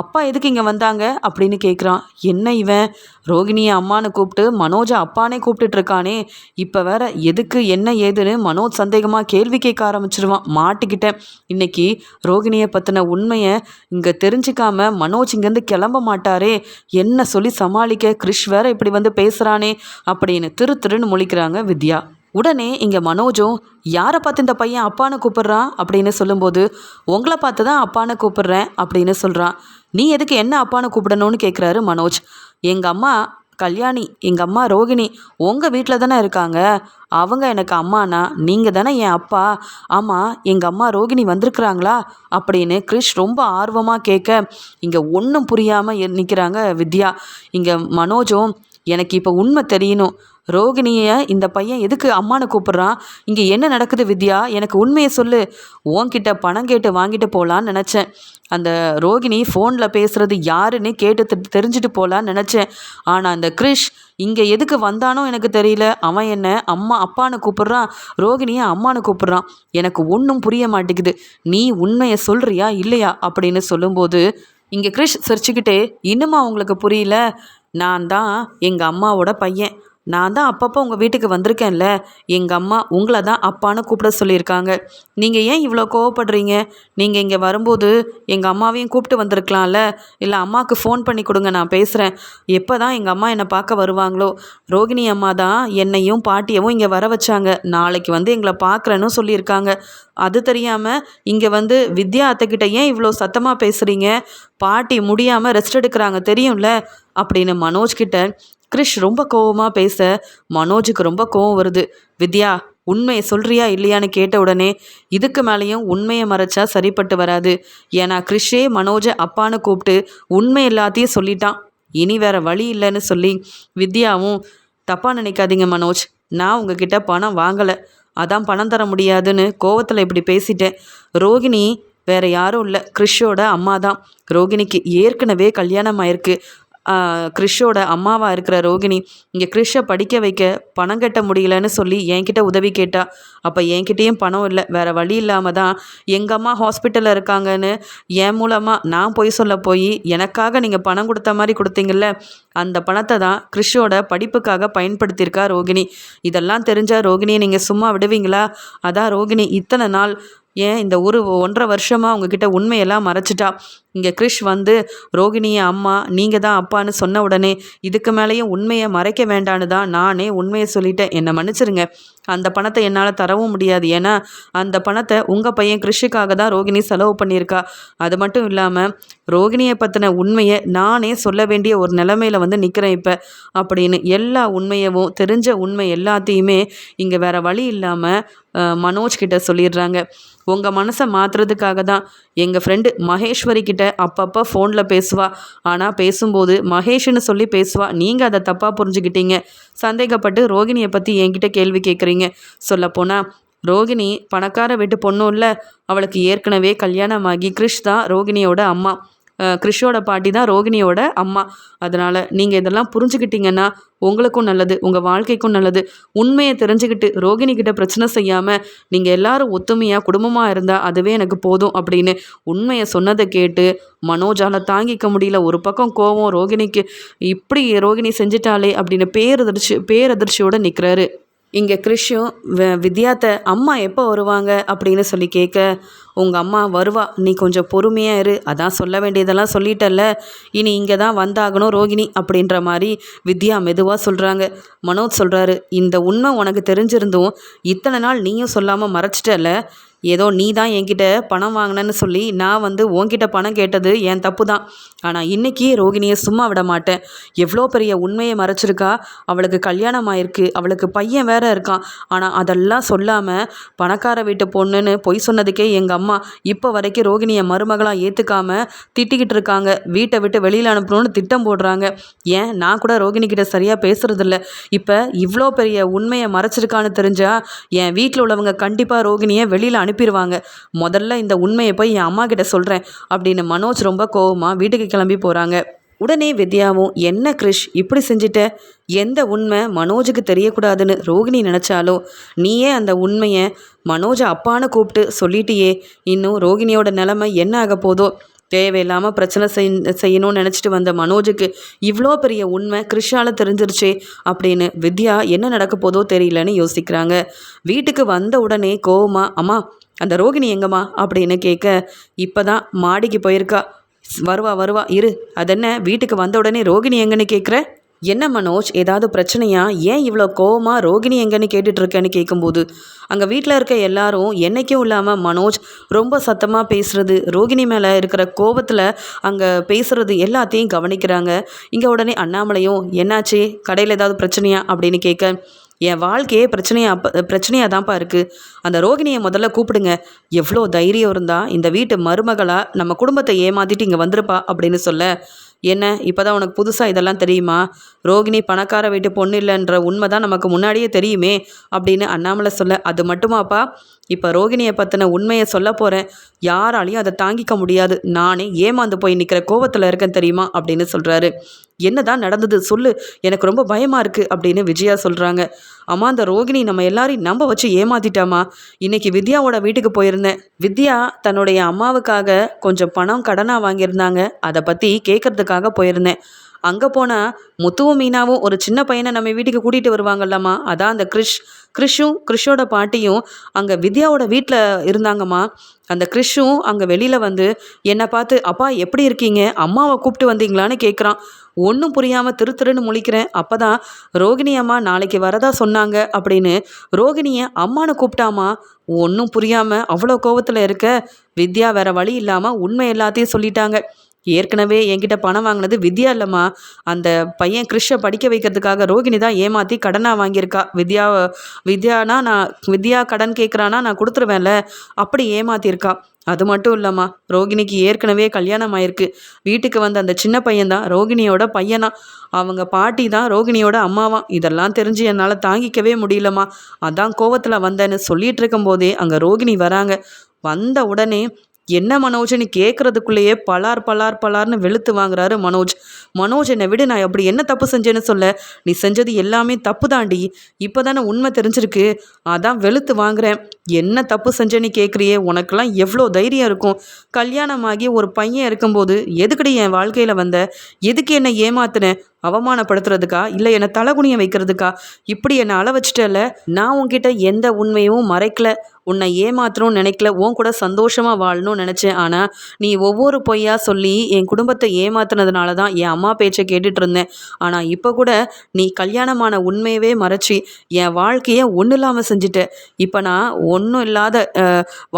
அப்பா எதுக்கு இங்கே வந்தாங்க? அப்படின்னு கேட்குறான் என்ன இவன்? ரோகிணியை அம்மான்னு கூப்பிட்டு மனோஜை அப்பானே கூப்பிட்டுட்டு இருக்கானே. இப்போ வேற எதுக்கு என்ன ஏதுன்னு மனோஜ் சந்தேகமாக கேள்வி கேட்க ஆரம்பிச்சிருவான். மாட்டிக்கிட்டேன். இன்னைக்கு ரோகிணியை பற்றின உண்மையை இங்கே தெரிஞ்சுக்காம மனோஜ் இங்கேருந்து கிளம்ப மாட்டாரே. என்ன சொல்லி சமாளிக்க? கிறிஷ் வேற இப்படி வந்து பேசுகிறானே அப்படின்னு திரு திருன்னு முழிக்கிறாங்க வித்யா. உடனே இங்கே மனோஜும் யாரை பார்த்து இந்த பையன் அப்பான்னு கூப்பிட்றான்? அப்படின்னு சொல்லும்போது உங்களை பார்த்து தான் அப்பான்னு கூப்பிட்றேன் அப்படின்னு சொல்கிறான் நீ எதுக்கு என்ன அப்பான்னு கூப்பிடணும்னு கேட்குறாரு மனோஜ். எங்கள் அம்மா கல்யாணி எங்கள் அம்மா ரோகிணி உங்கள் வீட்டில் தானே இருக்காங்க. அவங்க எனக்கு அம்மானா நீங்கள் தானே என் அப்பா. ஆமாம் எங்கள் அம்மா ரோகிணி வந்திருக்கிறாங்களா? அப்படின்னு கிறிஷ் ரொம்ப ஆர்வமாக கேட்க இங்கே ஒன்றும் புரியாமல் நிற்கிறாங்க வித்யா. இங்கே மனோஜும் எனக்கு இப்போ உண்மை தெரியணும். ரோகிணியை இந்த பையன் எதுக்கு அம்மானு கூப்பிட்றான்? இங்கே என்ன நடக்குது வித்யா? எனக்கு உண்மையை சொல்லு. உன்கிட்ட பணம் கேட்டு வாங்கிட்டு போகலான்னு நினச்சேன். அந்த ரோகிணி ஃபோனில் பேசுகிறது யாருன்னு கேட்டு தெரிஞ்சுட்டு போகலான்னு நினச்சேன். ஆனால் அந்த கிரிஷ் இங்கே எதுக்கு வந்தானோ எனக்கு தெரியல. அவன் என்ன அம்மா அப்பான்னு கூப்பிட்றான். ரோகிணியை அம்மான்னு கூப்பிட்றான். எனக்கு ஒன்றும் புரிய மாட்டேங்குது. நீ உண்மையை சொல்கிறியா இல்லையா? அப்படின்னு சொல்லும்போது இங்கே கிரிஷ் சிரிச்சுக்கிட்டே இன்னுமா உங்களுக்கு புரியல? நான் தான் எங்கள் அம்மாவோட பையன். நான் தான் அப்பப்போ உங்கள் வீட்டுக்கு வந்திருக்கேன்ல. எங்கள் அம்மா உங்களை தான் அப்பான்னு கூப்பிட சொல்லியிருக்காங்க. நீங்கள் ஏன் இவ்வளோ கோவப்படுறீங்க? நீங்கள் இங்கே வரும்போது எங்கள் அம்மாவையும் கூப்பிட்டு வந்திருக்கலாம்ல. இல்லை அம்மாவுக்கு ஃபோன் பண்ணி கொடுங்க நான் பேசுகிறேன் எப்போ தான் எங்கள் அம்மா என்னை பார்க்க வருவாங்களோ? ரோகிணி அம்மா தான் என்னையும் பாட்டியவும் இங்கே வர வச்சாங்க. நாளைக்கு வந்து எங்களை பார்க்குறேன்னு சொல்லியிருக்காங்க. அது தெரியாமல் இங்கே வந்து வித்யா அத்தைக்கிட்ட ஏன் இவ்வளோ சத்தமாக பேசுகிறீங்க பாட்டி முடியாமல் ரெஸ்ட் எடுக்கிறாங்க தெரியும்ல? அப்படின்னு மனோஜ் கிட்ட கிரிஷ் ரொம்ப கோவமாக பேச மனோஜுக்கு ரொம்ப கோவம் வருது. வித்யா உண்மையை சொல்றியா இல்லையான்னு கேட்ட உடனே இதுக்கு மேலேயும் உண்மையை மறைச்சா சரிப்பட்டு வராது. ஏன்னா கிறிஷே மனோஜை அப்பான்னு கூப்பிட்டு உண்மை எல்லாத்தையும் சொல்லிட்டான். இனி வேற வழி இல்லைன்னு சொல்லி வித்யாவும் தப்பாக நினைக்காதீங்க மனோஜ். நான் உங்ககிட்ட பணம் வாங்கலை. அதான் பணம் தர முடியாதுன்னு கோவத்தில் இப்படி பேசிட்டேன். ரோகிணி வேற யாரும் இல்லை. கிறிஷோட அம்மா தான் ரோகிணிக்கு ஏற்கனவே கல்யாணம் ஆயிருக்கு. கிறிஷோட அம்மாவாக இருக்கிற ரோகிணி இங்கே கிறிஷை படிக்க வைக்க பணம் கட்ட முடியலன்னு சொல்லி என்கிட்ட உதவி கேட்டா. அப்போ என்கிட்டேயும் பணம் இல்லை வேறு வழி இல்லாமல் தான் எங்கள் அம்மா ஹாஸ்பிட்டலில் இருக்காங்கன்னு என் மூலமாக நான் போய் சொல்ல போய் எனக்காக நீங்கள் பணம் கொடுத்த மாதிரி கொடுத்தீங்கல்ல அந்த பணத்தை தான் கிறிஷோட படிப்புக்காக பயன்படுத்தியிருக்கா ரோகிணி. இதெல்லாம் தெரிஞ்சால் ரோகிணியை நீங்கள் சும்மா விடுவீங்களா? அதான் ரோகிணி இத்தனை நாள் ஏன் இந்த ஒரு ஒன்றரை வருஷமாக உங்ககிட்ட உண்மையெல்லாம் மறைச்சிட்டா? இங்கே கிறிஷ் வந்து ரோகிணிய அம்மா நீங்கள் தான் அப்பான்னு சொன்ன உடனே இதுக்கு மேலேயும் உண்மையை மறைக்க வேண்டான்னு தான் நானே உண்மையை சொல்லிட்டேன். என்னை மன்னிச்சிருங்க. அந்த பணத்தை என்னால் தரவும் முடியாது. ஏன்னா அந்த பணத்தை உங்கள் பையன் கிறிஷுக்காக தான் ரோகிணி செலவு பண்ணியிருக்கா. அது மட்டும் இல்லாமல் ரோகிணியை பற்றின உண்மையை நானே சொல்ல வேண்டிய ஒரு நிலமையில வந்து நிற்கிறேன் இப்போ. அப்படின்னு எல்லா உண்மையவும் தெரிஞ்ச உண்மை எல்லாத்தையுமே இங்கே வேறு வழி இல்லாமல் மனோஜ் கிட்ட சொல்லிடுறாங்க. உங்கள் மனசை மாற்றுறதுக்காக தான் எங்கள் ஃப்ரெண்டு மகேஸ்வரி கிட்ட அப்பப்போ ஃபோனில் பேசுவா. ஆனால் பேசும்போது மகேஷ்னு சொல்லி பேசுவா. நீங்கள் அதை தப்பாக புரிஞ்சுக்கிட்டீங்க. சந்தேகப்பட்டு ரோகிணியை பற்றி என்கிட்ட கேள்வி கேட்குறீங்க சொல்லப்போனால் ரோகிணி பணக்கார வீட்டு பொண்ணும் இல்லை. அவளுக்கு ஏற்கனவே கல்யாணமாகி கிறிஷ் தான் ரோகிணியோட அம்மா. கிறிஷோட பாட்டி தான் ரோகிணியோட அம்மா. அதனால் நீங்கள் இதெல்லாம் புரிஞ்சுக்கிட்டீங்கன்னா உங்களுக்கும் நல்லது உங்கள் வாழ்க்கைக்கும் நல்லது. உண்மையை தெரிஞ்சுக்கிட்டு ரோகிணி கிட்ட பிரச்சனை செய்யாமல் நீங்கள் எல்லாரும் ஒத்துமையாக குடும்பமாக இருந்தால் அதுவே எனக்கு போதும் அப்படின்னு உண்மையை சொன்னதை கேட்டு மனோஜால தாங்கிக்க முடியல. ஒரு பக்கம் கோவம் ரோகிணிக்கு இப்படி ரோகிணி செஞ்சிட்டாலே அப்படின்னு பேரதிர்ச்சி பேரதிர்ச்சியோடு நிற்கிறாரு இங்கே கிறிஷும் வித்யாத்த அம்மா எப்போ வருவாங்க? அப்படின்னு சொல்லி கேட்க உங்கள் அம்மா வருவா நீ கொஞ்சம் பொறுமையாக இரு. அதான் சொல்ல வேண்டியதெல்லாம் சொல்லிட்டல்ல. இனி இங்கே தான் வந்தாகணும் ரோகிணி அப்படின்ற மாதிரி வித்யா மெதுவாக சொல்கிறாங்க மனோஜ் சொல்கிறாரு இந்த உண்மை உனக்கு தெரிஞ்சிருந்தும் இத்தனை நாள் நீயும் சொல்லாமல் மறைச்சிட்டல ஏதோ நீ தான் என்கிட்ட பணம் வாங்கினேன்னு சொல்லி நான் வந்து உன்கிட்ட பணம் கேட்டது என் தப்பு தான் ஆனால் இன்றைக்கி ரோகிணியை சும்மா விட மாட்டேன். எவ்வளோ பெரிய உண்மையை மறைச்சிருக்கா? அவளுக்கு கல்யாணம் ஆயிருக்கு. அவளுக்கு பையன் வேற இருக்கான். ஆனால் அதெல்லாம் சொல்லாமல் பணக்கார வீட்டு பொண்ணுன்னு பொய் சொன்னதுக்கே எங்கள் அம்மா இப்போ வரைக்கும் ரோகிணியை மருமகளாக ஏற்றுக்காம திட்டிக்கிட்டு இருக்காங்க. வீட்டை விட்டு வெளியில் அனுப்பணும்னு திட்டம் போடுறாங்க. ஏன்? நான் கூட ரோகிணி கிட்ட சரியாக பேசுறதில்ல. இப்போ இவ்வளோ பெரிய உண்மையை மறைச்சிருக்கான்னு தெரிஞ்சால் என் வீட்டில் உள்ளவங்க கண்டிப்பாக ரோகிணியை வெளியில் அனுப்பி அனுப்பிடுவாங்க முதல்ல இந்த உண்மையை போய் என் அம்மா கிட்ட சொல்கிறேன் அப்படின்னு மனோஜ் ரொம்ப கோவமாக வீட்டுக்கு கிளம்பி போகிறாங்க உடனே வித்யாவும் என்ன கிரிஷ் இப்படி செஞ்சிட்ட? எந்த உண்மை மனோஜுக்கு தெரியக்கூடாதுன்னு ரோகிணி நினச்சாலோ? நீயே அந்த உண்மையை மனோஜை அப்பான்னு கூப்பிட்டு சொல்லிட்டியே. இன்னும் ரோகிணியோட நிலமை என்ன ஆக போதோ? தேவையில்லாமல் பிரச்சனை செய் செய்யணும்னு நினச்சிட்டு வந்த மனோஜுக்கு இவ்வளோ பெரிய உண்மை கிருஷால் தெரிஞ்சிருச்சே அப்படின்னு வித்யா என்ன நடக்க போதோ தெரியலன்னு யோசிக்கிறாங்க. வீட்டுக்கு வந்த உடனே கோவமா அம்மா அந்த ரோகிணி எங்கம்மா? அப்படின்னு கேட்க இப்போ தான் மாடிக்கு போயிருக்கா. வருவா வருவா இரு. அதென்ன வீட்டுக்கு வந்த உடனே ரோகிணி எங்கன்னு கேட்குற என்ன மனோஜ் ஏதாவது பிரச்சனையா? ஏன் இவ்வளோ கோவமாக ரோகிணி எங்கன்னு கேட்டுட்ருக்கேன்னு கேட்கும்போது அங்கே வீட்டில் இருக்க எல்லாரும் என்றைக்கும் இல்லாமல் மனோஜ் ரொம்ப சத்தமாக பேசுகிறது ரோகிணி மேலே இருக்கிற கோபத்தில் அங்கே பேசுகிறது எல்லாத்தையும் கவனிக்கிறாங்க. இங்கே உடனே அண்ணாமலையும் என்னாச்சு? கடையில் ஏதாவது பிரச்சனையா? அப்படின்னு கேட்க என் வாழ்க்கையே பிரச்சனையாக அப்போ பிரச்சனையாக தான்ப்பா இருக்குது அந்த ரோகிணியை முதல்ல கூப்பிடுங்க. எவ்வளோ தைரியம் இருந்தால் இந்த வீட்டு மருமகளாக நம்ம குடும்பத்தை ஏமாற்றிட்டு இங்கே வந்திருப்பா அப்படின்னு சொல்ல. என்ன? இப்போ தான் உனக்கு புதுசாக இதெல்லாம் தெரியுமா? ரோகிணி பணக்கார வீட்டு பொண்ணு இல்லைன்ற உண்மை தான் நமக்கு முன்னாடியே தெரியுமே அப்படின்னு அண்ணாமலை சொல்ல அது மட்டுமாப்பா? இப்போ ரோகிணியை பற்றின உண்மையை சொல்ல போகிறேன் யாராலையும் அதை தாங்கிக்க முடியாது. நானே ஏமாந்து போய் நிற்கிற கோவத்தில் இருக்கேன் தெரியுமா? அப்படின்னு சொல்கிறாரு என்னதான் நடந்தது? சொல்லு. எனக்கு ரொம்ப பயமாக இருக்குது அப்படின்னு விஜயா சொல்கிறாங்க அம்மா அந்த ரோகிணி நம்ம எல்லாரையும் நம்ப வச்சு ஏமாத்திட்டாமா இன்னைக்கு வித்யாவோட வீட்டுக்கு போயிருந்தேன். வித்யா தன்னுடைய அம்மாவுக்காக கொஞ்சம் பணம் கடனாக வாங்கியிருந்தாங்க. அதை பற்றி கேட்கறதுக்காக போயிருந்தேன். அங்கே போனால் முத்துவும் மீனாவும் ஒரு சின்ன பையனை நம்ம வீட்டுக்கு கூட்டிகிட்டு வருவாங்கல்லம்மா. அதான் அந்த கிறிஷ் கிறிஷும் கிறிஷோட பாட்டியும் அங்கே வித்யாவோட வீட்டில் இருந்தாங்கம்மா. அந்த கிறிஷும் அங்கே வெளியில் வந்து என்னை பார்த்து அப்பா எப்படி இருக்கீங்க? அம்மாவை கூப்பிட்டு வந்தீங்களான்னு கேட்குறான் ஒன்றும் புரியாமல் திரு திருன்னு முழிக்கிறேன். அப்போ தான் ரோகிணி அம்மா நாளைக்கு வரதா சொன்னாங்க அப்படின்னு ரோகிணியை அம்மானு கூப்பிட்டாமா ஒன்றும் புரியாமல் அவ்வளோ கோவத்தில் இருக்க வித்யா வேற வழி இல்லாமல் உண்மை எல்லாத்தையும் சொல்லிட்டாங்க. ஏற்கனவே என்கிட்ட பணம் வாங்கினது வித்யா இல்லைம்மா. அந்த பையன் கிறிஷை படிக்க வைக்கிறதுக்காக ரோகிணி தான் ஏமாற்றி கடனாக வாங்கியிருக்கா. வித்யா வித்யானா நான் வித்யா கடன் கேட்குறானா நான் கொடுத்துருவேன்ல. அப்படி ஏமாத்தியிருக்கா. அது மட்டும் இல்லைம்மா ரோகிணிக்கு ஏற்கனவே கல்யாணம் ஆயிருக்கு. வீட்டுக்கு வந்த அந்த சின்ன பையன்தான் ரோகிணியோட பையனா. அவங்க பாட்டி தான் ரோகிணியோட அம்மாவாம் இதெல்லாம் தெரிஞ்சு என்னால் தாங்கிக்கவே முடியலம்மா. அதான் கோவத்தில் வந்தேன்னு சொல்லிட்டு இருக்கும்போதே அங்கே ரோகிணி வராங்க. வந்த உடனே என்ன மனோஜ்னு கேட்குறதுக்குள்ளேயே பலார் பலார் பலார்னு வெளுத்து வாங்குறாரு மனோஜ். மனோஜ் என்னை விடு நான் அப்படி என்ன தப்பு செஞ்சேன்னு சொல்ல. நீ செஞ்சது எல்லாமே தப்பு தாண்டி இப்போ தானே உண்மை தெரிஞ்சிருக்கு. அதான் வெளுத்து வாங்குறேன். என்ன தப்பு செஞ்சேன்னு கேட்குறியே உனக்கெல்லாம் எவ்வளோ தைரியம் இருக்கும்? கல்யாணமாகி ஒரு பையன் இருக்கும்போது எதுக்கடி என் வாழ்க்கையில் வந்த? எதுக்கு என்னை ஏமாத்தினேன் அவமானப்படுத்துறதுக்கா? இல்லை என்னை தலகுனிய வைக்கிறதுக்கா? இப்படி என்னை அள வச்சிட்டல நான் உன்கிட்ட எந்த உண்மையும் மறைக்கல. உன்னை ஏமாத்தணும்னு நினைக்கல உன் கூட சந்தோஷமாக வாழணும்னு நினச்சேன். ஆனால் நீ ஒவ்வொரு பொய்யா சொல்லி என் குடும்பத்தை ஏமாத்தினதுனால தான் என் அம்மா பேச்சை கேட்டுட்டு இருந்தேன். ஆனால் இப்போ கூட நீ கல்யாணமான உண்மையவே மறைச்சி என் வாழ்க்கையை ஒன்றும் இல்லாமல் செஞ்சுட்ட. இப்போ நான் ஒன்றும் இல்லாத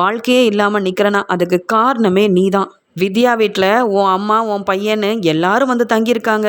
வாழ்க்கையே இல்லாமல் நிற்கிறேன்னா அதுக்கு காரணமே நீ தான் வித்யா வீட்டில் உன் அம்மா உன் பையன்னு எல்லாரும் வந்து தங்கியிருக்காங்க.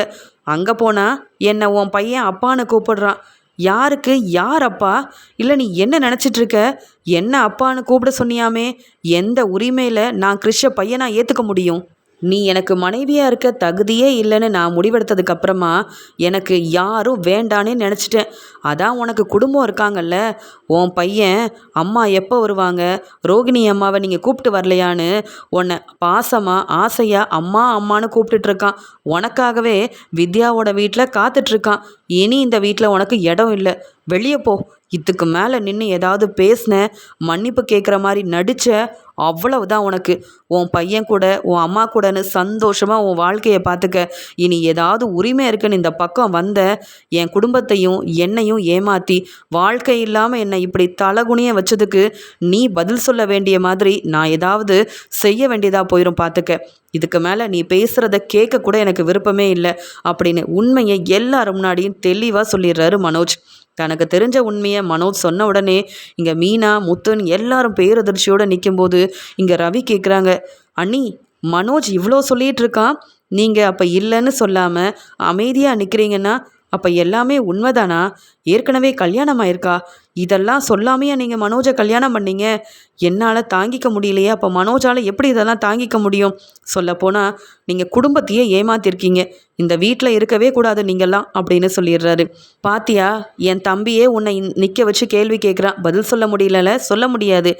அங்கே போனால் என்னை உன் பையன் அப்பான்னு கூப்பிடுறான். யாருக்கு யார் அப்பா? இல்லை நீ என்ன நினச்சிட்டு இருக்க என்ன அப்பான்னு கூப்பிட சொன்னியாமே? எந்த உரிமையில் நான் கிறிஷ பையனாக ஏற்றுக்க முடியும்? நீ எனக்கு மனைவியாக இருக்க தகுதியே இல்லைன்னு நான் முடிவெடுத்ததுக்கு அப்புறமா எனக்கு யாரும் வேண்டானே நினச்சிட்டேன். அதான் உனக்கு குடும்பம் இருக்காங்கல்ல. உன் பையன் அம்மா எப்போ வருவாங்க? ரோகிணி அம்மாவை நீங்கள் கூப்பிட்டு வரலையான்னு உன்னை பாசமாக ஆசையாக அம்மா அம்மான்னு கூப்பிட்டுட்டு இருக்கான். உனக்காகவே வித்யாவோட வீட்டில் காத்துட்ருக்கான் இனி இந்த வீட்டில் உனக்கு இடம் இல்லை. வெளியே போ. இதுக்கு மேலே நின்று ஏதாவது பேசின மன்னிப்பு கேட்குற மாதிரி நடித்த அவ்வளவுதான் உனக்கு. உன் பையன் கூட உன் அம்மா கூடன்னு சந்தோஷமாக உன் வாழ்க்கையை பார்த்துக்க இனி ஏதாவது உரிமை இருக்குன்னு இந்த பக்கம் வந்த என் குடும்பத்தையும் என்னையும் ஏமாற்றி வாழ்க்கை இல்லாமல் என்னை இப்படி தலகுனிய வச்சதுக்கு நீ பதில் சொல்ல வேண்டிய மாதிரி நான் ஏதாவது செய்ய வேண்டியதாக போயிடும் பார்த்துக்க இதுக்கு மேலே நீ பேசுகிறத கேட்க கூட எனக்கு விருப்பமே இல்லை. அப்படின்னு உண்மையை எல்லாரும் முன்னாடியும் தெளிவாக சொல்லிடுறாரு மனோஜ். தனக்கு தெரிஞ்ச உண்மையை மனோஜ் சொன்ன உடனே இங்கே மீனா முத்துன் எல்லாரும் பேரதிர்ச்சியோடு நிற்கும்போது இங்கே ரவி கேட்குறாங்க அண்ணி மனோஜ் இவ்வளோ சொல்லிட்டு இருக்கான் நீங்கள் அப்போ இல்லைன்னு சொல்லாமல் அமைதியாக நிற்கிறீங்கன்னா அப்போ எல்லாமே உண்மைதானா? ஏற்கனவே கல்யாணம் ஆயிருக்கா இதெல்லாம் சொல்லாமையே நீங்கள் மனோஜை கல்யாணம் பண்ணீங்க? என்னால் தாங்கிக்க முடியலையே அப்போ மனோஜால் எப்படி இதெல்லாம் தாங்கிக்க முடியும்? சொல்லப்போனால் நீங்கள் குடும்பத்தையே ஏமாத்திருக்கீங்க. இந்த வீட்டில் இருக்கவே கூடாது நீங்கள்லாம் அப்படின்னு சொல்லிடுறாரு. பாத்தியா என் தம்பியே உன்னை நிற்க வச்சு கேள்வி கேட்குறான் பதில் சொல்ல முடியல சொல்ல முடியாது.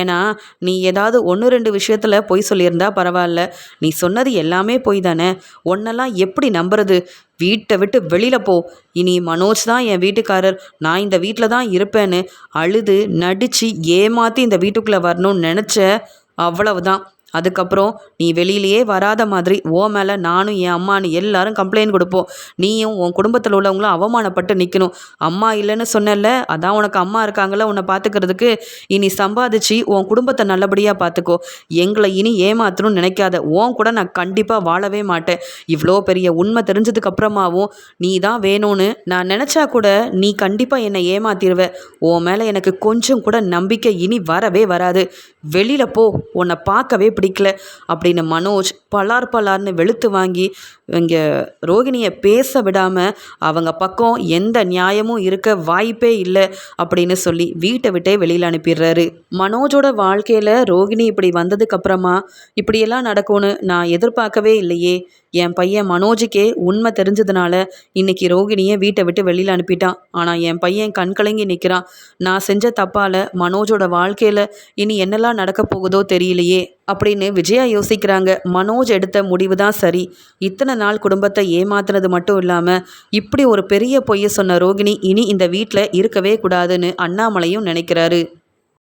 ஏன்னா நீ ஏதாவது ஒன்று ரெண்டு விஷயத்தில் பொய் சொல்லியிருந்தா பரவாயில்ல நீ சொன்னது எல்லாமே பொய் தானே? உன்னெல்லாம் எப்படி நம்புறது? வீட்டை விட்டு வெளியில் போ. இனி மனோஜ் தான் என் வீட்டுக்கு வீட்டுக்காரர் நான் இந்த வீட்டில் தான் இருப்பேன்னு அழுது நடித்து ஏமாற்றி இந்த வீட்டுக்குள்ளே வரணும்னு நினச்ச அவ்வளவுதான். அதுக்கப்புறம் நீ வெளியிலேயே வராத மாதிரி ஓ மேலே நானும் என் அம்மானு எல்லாரும் கம்ப்ளைண்ட் கொடுப்போம். நீயும் உன் குடும்பத்தில் உள்ளவங்களும் அவமானப்பட்டு நிற்கணும் அம்மா இல்லைன்னு சொன்னல அதான் உனக்கு அம்மா இருக்காங்கள உன்னை பார்த்துக்கிறதுக்கு இனி சம்பாதிச்சு உன் குடும்பத்தை நல்லபடியாக பார்த்துக்கோ எங்களை இனி ஏமாத்தணும்னு நினைக்காத. உன் கூட நான் கண்டிப்பாக வாழவே மாட்டேன். இவ்வளோ பெரிய உண்மை தெரிஞ்சதுக்கு அப்புறமாவும் நீ தான் வேணும்னு நான் நினச்சா கூட நீ கண்டிப்பாக என்னை ஏமாத்திடுவ. உன் மேலே எனக்கு கொஞ்சம் கூட நம்பிக்கை இனி வரவே வராது. வெளியில் போ. உன்னை பார்க்கவே பிடிக்கல அப்படின்னு மனோஜ் பலார் பலார்னு வெளுத்து வாங்கி இங்கே ரோகிணியை பேச விடாமல் அவங்க பக்கம் எந்த நியாயமும் இருக்க வாய்ப்பே இல்லை அப்படின்னு சொல்லி வீட்டை விட்டே வெளியில் அனுப்பிடுறாரு. மனோஜோட வாழ்க்கையில் ரோகிணி இப்படி வந்ததுக்கப்புறமா இப்படியெல்லாம் நடக்கும்னு நான் எதிர்பார்க்கவே இல்லையே. என் பையன் மனோஜுக்கே உண்மை தெரிஞ்சதுனால இன்னைக்கு ரோகிணியை வீட்டை விட்டு வெளியில் அனுப்பிட்டான். ஆனால் என் பையன் கண் கலங்கி நிற்கிறான் நான் செஞ்ச தப்பால் மனோஜோட வாழ்க்கையில் இனி என்னெல்லாம் நடக்க போகுதோ தெரியலையே அப்படின்னு விஜயா யோசிக்கிறாங்க. மனோஜ் எடுத்த முடிவு தான் சரி. இத்தனை நாள் குடும்பத்தை ஏமாத்துனது மட்டும் இல்லாமல் இப்படி ஒரு பெரிய பொய்யை சொன்ன ரோகிணி இனி இந்த வீட்டில் இருக்கவே கூடாதுன்னு அண்ணாமலையும் நினைக்கிறாரு.